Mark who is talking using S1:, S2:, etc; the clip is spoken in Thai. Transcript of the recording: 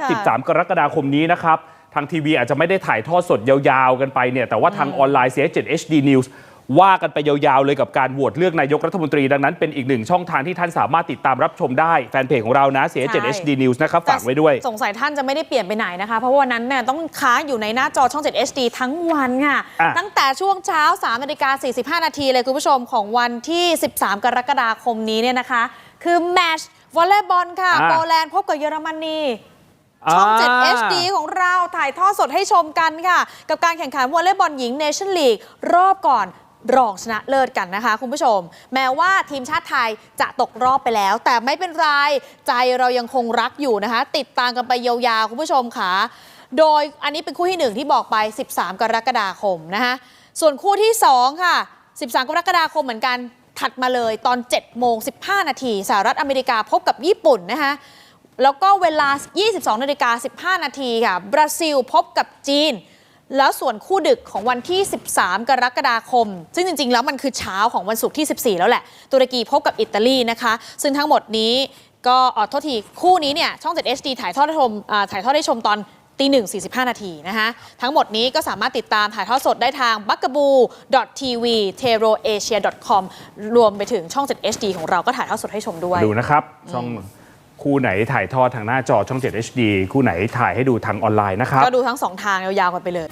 S1: ค่ะ
S2: 13 กรกฎาคมนี้นะครับ ทางทีวีอาจจะไม่ได้ถ่ายทอดสดยาวๆกันไปเนี่ย แต่ว่าทางออนไลน์ CS7 HD News ว่ากันไปยาวๆเลยกับการโหวตเลือกนายกรัฐมนตรีดังนั้นเป็นอีกหนึ่งช่องทางที่ท่านสามารถติดตามรับชมได้ แฟนเพจของเรานะ CS7 HD News นะครับ ฝากไว้ด้วย
S1: สงสัยท่านจะไม่ได้เปลี่ยนไปไหนนะคะ เพราะว่าวันนั้นเนี่ยต้องค้างอยู่ในหน้าจอช่อง 7 HD ทั้งวันค่ะ
S2: อะ
S1: ตั้งแต่ช่วงเช้า3นาฬิกา45 นาทีเลยคุณผู้ชมของวันที่ 13 กรกฎาคมนี้เนี่ยนะคะ คือแมตช์ วอลเลย์บอลค่ะ
S2: อะ
S1: โปแลนด์พบกับเยอรมนี ช่อง 7 HD ของเราถ่ายทอดสดให้ชมกันค่ะ กับการแข่งขันวอลเลย์บอลหญิงเนชั่นลีกรอบก่อนรองชนะเลิศกันนะคะ คุณผู้ชม แม้ว่าทีมชาติไทยจะตกรอบไปแล้ว แต่ไม่เป็นไร ใจเรายังคงรักอยู่นะคะ ติดตามกันไปยาวๆ คุณผู้ชมค่ะ โดยอันนี้เป็นคู่ที่ 1 ที่บอกไป 13 กรกฎาคมนะคะส่วนคู่ที่ 2 ค่ะ 13 กรกฎาคมเหมือนกัน ถัดมาเลยตอน7โมง15 นาทีสหรัฐอเมริกาพบกับญี่ปุ่นนะคะแล้วก็เวลา 22นาฬิกา15 นาทีค่ะ บราซิลพบกับจีน แล้วส่วนคู่ดึกของวันที่ 13 กรกฎาคม ซึ่งจริง ๆ แล้วมันคือเช้าของวันศุกร์ที่ 14 แล้วแหละ ตุรกีพบกับอิตาลีนะคะ ซึ่งทั้งหมดนี้ก็ออโทษที คู่นี้เนี่ย ช่อง 7 HD ถ่ายทอดให้ชมถ่ายทอดให้ชมตอน ตีหนึ่ง45นาทีนะคะทั้งหมดนี้ก็สามารถติดตามถ่ายทอดสดได้ทาง b u g a b o o tv t e r o a s i a com รวมไปถึงช่อง 7 HD ของเราก็ถ่ายทอดสดให้ชมด้วย
S2: ดูนะครับ ช่องคู่ไหนถ่ายทอดทางหน้าจอช่อง 7 HD คู่ไหนถ่ายให้ดูทางออนไลน์นะครับ
S1: ก็ดูทั้งสองทางยาวๆกันไปเลย